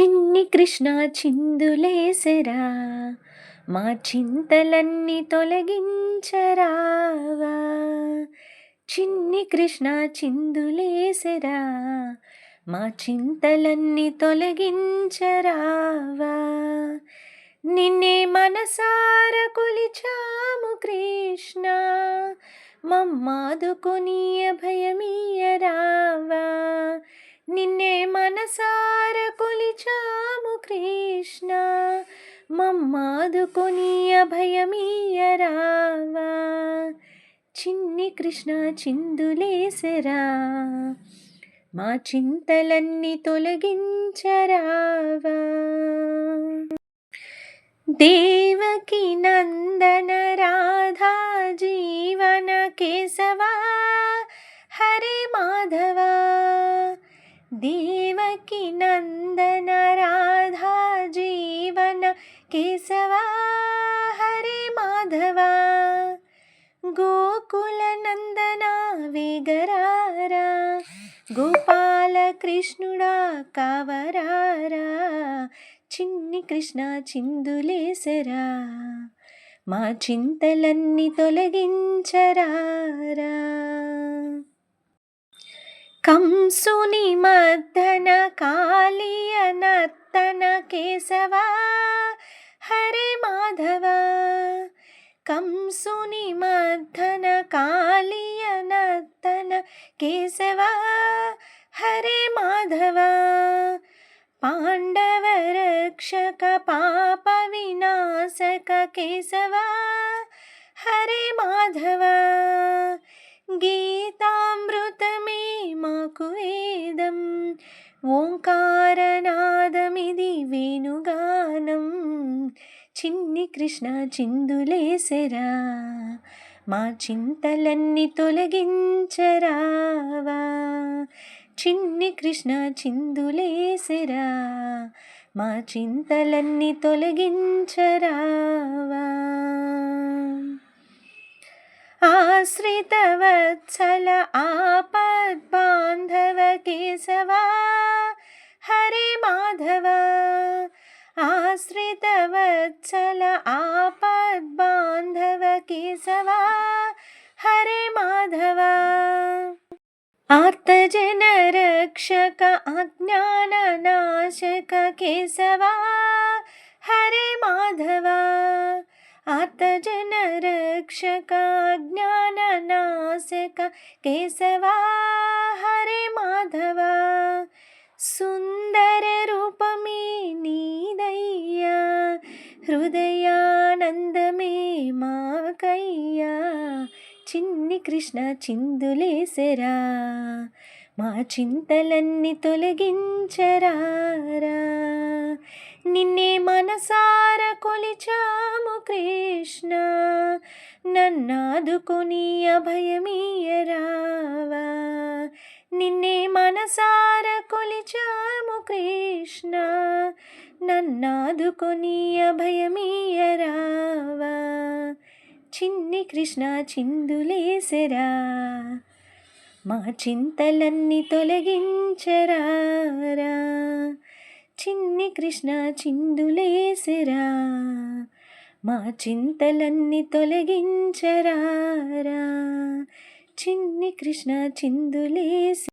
చిన్ని కృష్ణ చిందులేసరా మా చింతలన్నీ తొలగించరావా. చిన్ని కృష్ణ చిందులేసరా మా చింతలన్నీ తొలగించరావా. నిన్నే మనసార కొలిచాము కృష్ణ మమ్మాదుకొని అభయమీయరా నిన్నే మనసార కొలిచాము కృష్ణ. మమ్మాదుకొని అభయమీయరావా చిన్ని కృష్ణ చిందులేసరా. మా చింతలన్నీ తొలగించరావా. దేవకి నందన రాధా జీవన కేస దేవకి నందన రాధా జీవన కేశవా హరే మాధవా గోకుల నందన వేగరారా గోపాల కృష్ణుడా కవరారా చిన్ని కృష్ణ చిందులేసరా మా చింతలన్నీ తొలగించరారా కంసుని మద్దన కాళీయ నర్తన కేశవా హరే మాధవ. కంసుని మద్దన కాళీయ నర్తన కేశవా హరే మాధవ. పాండవ రక్షక పాప వినాశక కేశవా హరే మాధవ. గీ ఓంకారనాదమిది వేణుగానం. చిన్ని కృష్ణ చిందులేసెరా మా చింతలన్నీ తొలగించరావా చిన్ని కృష్ణ చిందులేసెరా మా చింతలన్నీ తొలగించరావా ఆశ్రితవత్సల ఆపద్బాంధవ కేశవా హరే మాధవ ఆశ్రితవత్సల ఆపద్బాంధవ కేశవా హరే మాధవ ఆర్తజన రక్షక అజ్ఞాననాశక కేశవా హరే మాధవ ఆర్తజన రక్షక జ్ఞాననాశక కేశవా హరే కృష్ణ చిందులేసెరా మా చింతలన్నీ తొలగించరారా నిన్నే మనసార కొలిచాము కృష్ణ నన్నాదుకొని అభయమీయరావా. నిన్నే మనసార కొలిచాము కృష్ణ నన్నాదుకొని అభయమీయరా. చిన్ని కృష్ణ చిందులేసరా మా చింతలన్నీ తొలగించరారా చిన్ని కృష్ణ చిందులేసరా మా చింతలన్నీ తొలగించరారా చిన్ని కృష్ణ చిందులేసి